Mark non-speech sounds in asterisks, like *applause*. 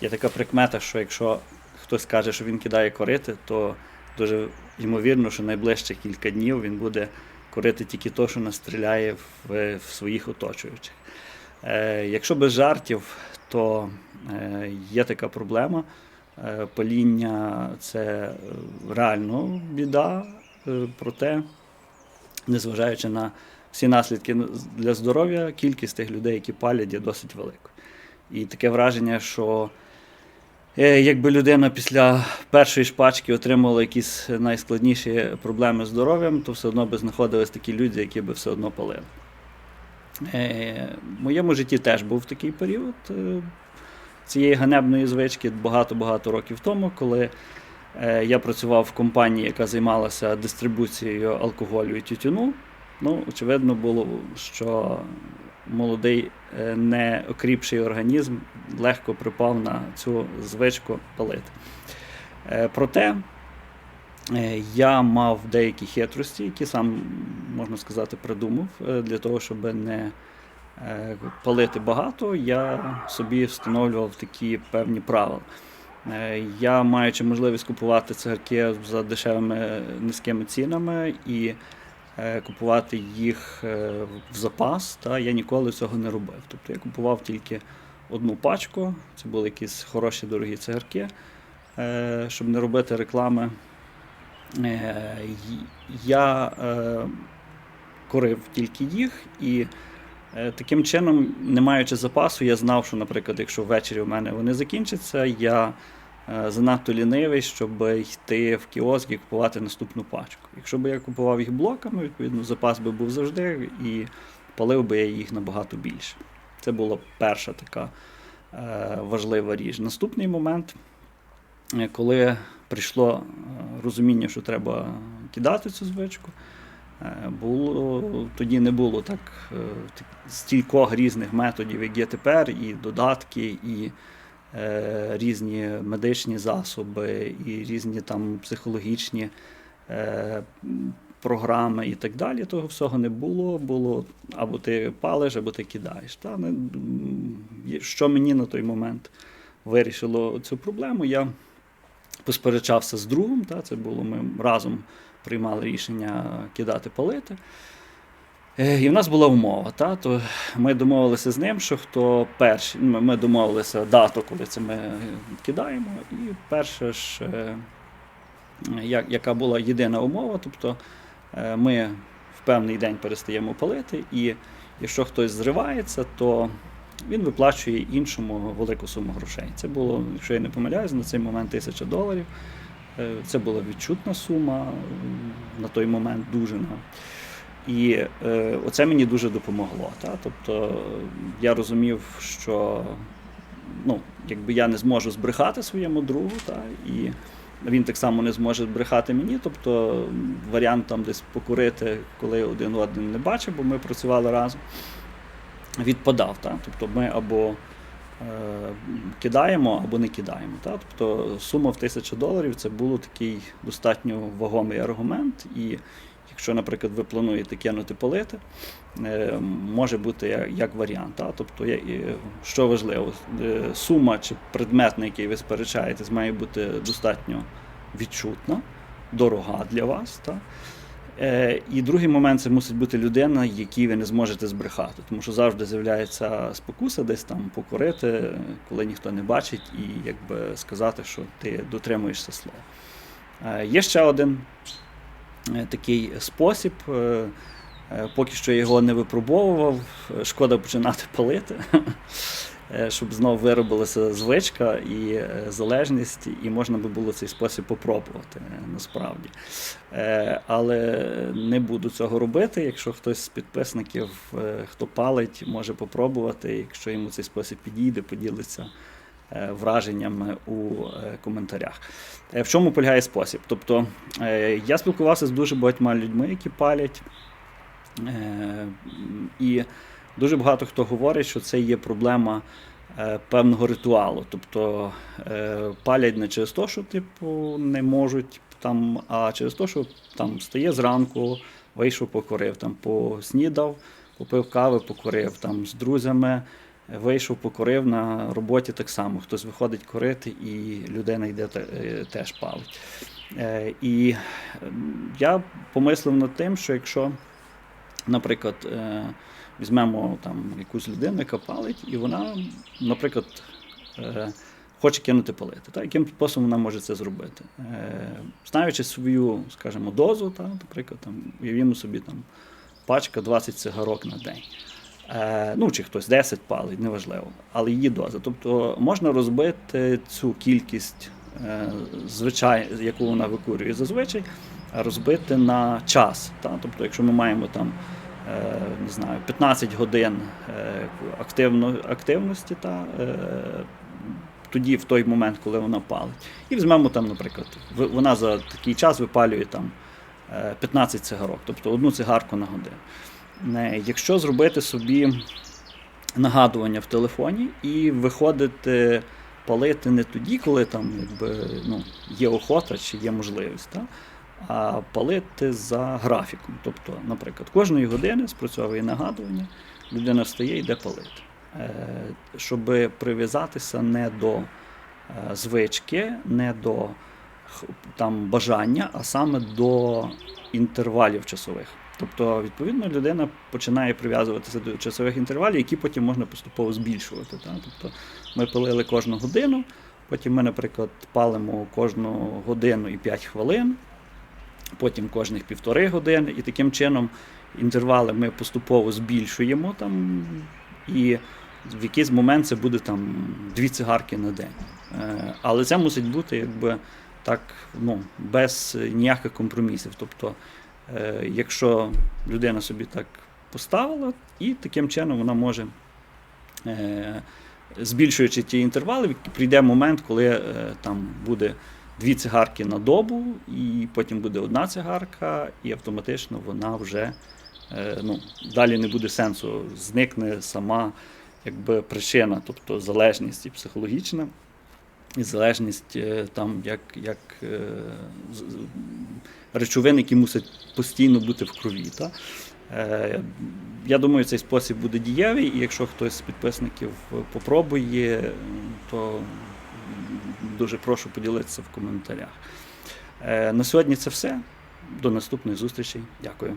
є така прикмета, що якщо хтось каже, що він кидає корити, то дуже ймовірно, що найближчі кілька днів він буде корити тільки то, що настріляє в, в своїх оточуючих. Е, якщо без жартів, то е, є така проблема. Е, паління це реально біда, е, проте, незважаючи на всі наслідки для здоров'я, кількість тих людей, які палять, є досить великою. І таке враження, що якби людина після першої шпачки отримала якісь найскладніші проблеми з здоров'ям, то все одно би знаходились такі люди, які би все одно палили. Е, В моєму житті теж був такий період е, цієї ганебної звички багато-багато років тому, коли е, я працював в компанії, яка займалася дистрибуцією алкоголю і тютюну. Ну, очевидно було, що молодий, е, не окріпший організм легко припав на цю звичку палити. Е, Проте е, я мав деякі хитрості, які сам, можна сказати, придумав для того, щоб не палити багато, я собі встановлював такі певні правила. Я, маючи можливість купувати цигарки за дешевими низькими цінами і купувати їх е, в запас, та я ніколи цього не робив. Тобто я купував тільки одну пачку, це були якісь хороші дорогі цигарки, е, щоб не робити реклами. Е, Я е, курив тільки їх і е, таким чином, не маючи запасу, я знав, що, наприклад, якщо ввечері у мене вони закінчаться, я е, занадто лінивий, щоб йти в кіоск і купувати наступну пачку. Якщо б я купував їх блоками, відповідно, запас би був завжди і палив би я їх набагато більше. Це була перша така е, важлива річ. Наступний момент, е, коли прийшло е, розуміння, що треба кидати цю звичку. Е, Було, тоді не було так, е, стількох різних методів, як є тепер, і додатки, і е, різні медичні засоби, і різні там психологічні е, програми і так далі. Того всього не було. Було або ти палиш, або ти кидаєш. Та? Не- Що мені на той момент вирішило цю проблему, я посперечався з другом. Та? Це було ми разом приймали рішення кидати палити. Е, І в нас була умова. Та? То ми домовилися з ним, що хто перший, ну, ми домовилися дату, коли це ми е, кидаємо. І перше ж, е, яка була єдина умова, тобто ми в певний день перестаємо палити, і якщо хтось зривається, то він виплачує іншому велику суму грошей. Це було, якщо я не помиляюсь, на цей момент тисяча доларів. Це була відчутна сума на той момент дуже. І е, оце мені дуже допомогло. Та? Тобто я розумів, що ну, якби я не зможу збрехати своєму другу, та? і він так само не зможе збрехати мені. Тобто варіант там десь покурити, коли один один не бачив, бо ми працювали разом, відпадав. Та? Тобто ми або е, кидаємо або не кидаємо. Та? Тобто сума в тисячу доларів це був такий достатньо вагомий аргумент. І якщо, наприклад, ви плануєте кинути полити, е, може бути як, варіант. Тобто, що важливо, е, сума чи предмет, на який ви сперечаєтесь, має бути достатньо відчутна, дорога для вас. Е, І другий момент це мусить бути людина, якій ви не зможете збрехати, тому що завжди з'являється спокуса десь там покорити, коли ніхто не бачить, і якби сказати, що ти дотримуєшся слова. Є ще один такий спосіб. е, е, Поки що я його не випробовував, е, шкода починати *laughs* палити, е, щоб знову виробилася звичка і е, залежність, і можна би було цей спосіб попробувати е, насправді. Е, Але не буду цього робити. Якщо хтось з підписників, е, хто палить, може попробувати. Якщо йому цей спосіб підійде, поділиться е, враженнями у е, коментарях. Е, В чому полягає спосіб? Тобто е, я спілкувався з дуже багатьма людьми, які палять. Е, І дуже багато хто говорить, що це є проблема е, певного ритуалу. Тобто е, палять не через те, що типу, не можуть, там, а через те, що там стає зранку, вийшов, покурив, там, поснідав, попив кави, покурив там, з друзями. Вийшов, покорив на роботі так само. Хтось виходить корити, і людина йде е, теж палить. Е, І я помислив над тим, що якщо, наприклад, е, візьмемо там якусь людину, яка палить, і вона, наприклад, хоче кинути палити. Та, яким способом вона може це зробити? Знаючи свою, скажімо, дозу, та, наприклад, там, уявімо собі там, пачка 20 цигарок на день. Е, ну, чи хтось 10 палить, неважливо, але її доза. Тобто можна розбити цю кількість, е, звичай, яку вона викурює зазвичай, розбити на час. Та? Тобто, якщо ми маємо там е, не знаю, 15 годин активно, активності, та, тоді в той момент, коли вона палить. І візьмемо там, наприклад, вона за такий час випалює там е, 15 цигарок, тобто одну цигарку на годину. Якщо зробити собі нагадування в телефоні і виходити палити не тоді, коли там якби, ну, є охота чи є можливість, та? а палити за графіком. Тобто, наприклад, кожної години спрацьовує нагадування, людина встає йде палити. Е, щоб прив'язатися не до е, звички, не до там, бажання, а саме до інтервалів часових. Тобто, відповідно, людина починає прив'язуватися до часових інтервалів, які потім можна поступово збільшувати. Та? Тобто ми пилили кожну годину, потім ми, наприклад, палимо кожну годину і 5 хвилин, потім кожних півтори години, і таким чином інтервали ми поступово збільшуємо там, і в якийсь момент це буде там дві цигарки на день. Е, Але це мусить бути якби так, ну, без ніяких компромісів. Тобто, якщо людина собі так поставила, і таким чином вона може, е, збільшуючи ті інтервали, прийде момент, коли е, там буде дві цигарки на добу, і потім буде одна цигарка, і автоматично вона вже е, ну, далі не буде сенсу, зникне сама якби, причина, тобто залежність і психологічна. І залежність е, там, як, як е, речовин, які мусять постійно бути в крові. Та? Е, Я думаю, цей спосіб буде дієвий, і якщо хтось з підписників попробує, то дуже прошу поділитися в коментарях. На сьогодні це все. До наступної зустрічі. Дякую.